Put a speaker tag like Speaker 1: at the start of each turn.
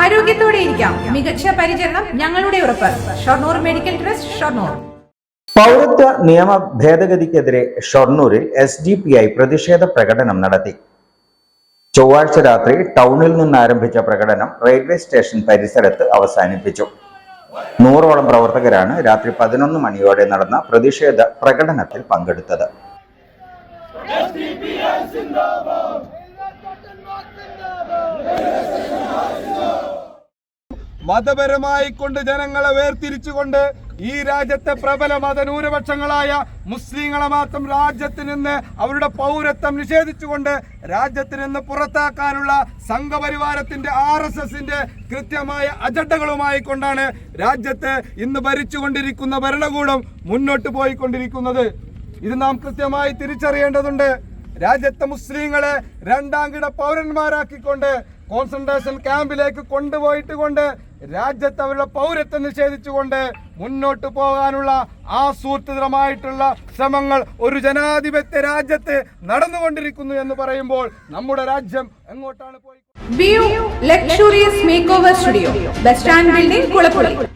Speaker 1: ആരോഗ്യത്തോടെ ഇരിക്കാം. മികച്ച പരിചരണം ഞങ്ങളുടെ ഉറപ്പ്. Shoranur medical trust Shoranur.
Speaker 2: പൗരത്വ നിയമ ഭേദഗതിക്കെതിരെ ഷൊർണൂരിൽ എസ് ഡി പി ഐ പ്രതിഷേധ പ്രകടനം നടത്തി. ചൊവ്വാഴ്ച രാത്രി ടൗണിൽ നിന്ന് ആരംഭിച്ച പ്രകടനം റെയിൽവേ സ്റ്റേഷൻ പരിസരത്ത് അവസാനിപ്പിച്ചു. നൂറോളം പ്രവർത്തകരാണ് രാത്രി പതിനൊന്ന് മണിയോടെ നടന്ന പ്രതിഷേധ പ്രകടനത്തിൽ പങ്കെടുത്തത്.
Speaker 3: മതപരമായി കൊണ്ട് ജനങ്ങളെ വേർതിരിച്ചുകൊണ്ട് ഈ രാജ്യത്തെ പ്രബല മതന്യൂനപക്ഷങ്ങളായ മുസ്ലിങ്ങളെ മാത്രം രാജ്യത്ത് നിന്ന് അവരുടെ പൗരത്വം നിഷേധിച്ചുകൊണ്ട് രാജ്യത്ത് നിന്ന് പുറത്താക്കാനുള്ള സംഘപരിവാരത്തിന്റെ ആർ എസ് എസിന്റെ കൃത്യമായ അജണ്ടകളുമായി കൊണ്ടാണ് രാജ്യത്ത് ഇന്ന് ഭരിച്ചുകൊണ്ടിരിക്കുന്ന ഭരണകൂടം മുന്നോട്ട് പോയിക്കൊണ്ടിരിക്കുന്നത്. ഇത് നാം കൃത്യമായി തിരിച്ചറിയേണ്ടതുണ്ട്. രാജ്യത്തെ മുസ്ലിങ്ങളെ രണ്ടാം കിട പൗരന്മാരാക്കിക്കൊണ്ട് കോൺസെൻട്രേഷൻ ക്യാമ്പിലേക്ക് കൊണ്ടുപോയിട്ട് കൊണ്ട് രാജ്യത്ത് അവരുടെ പൗരത്വം നിഷേധിച്ചുകൊണ്ട് മുന്നോട്ട് പോകാനുള്ള ആസൂത്രിതമായിട്ടുള്ള ശ്രമങ്ങൾ ഒരു ജനാധിപത്യ രാജ്യത്ത് നടന്നുകൊണ്ടിരിക്കുന്നു എന്ന് പറയുമ്പോൾ നമ്മുടെ രാജ്യം എങ്ങോട്ടാണ് പോയി
Speaker 1: luxurious make over studio bus stand building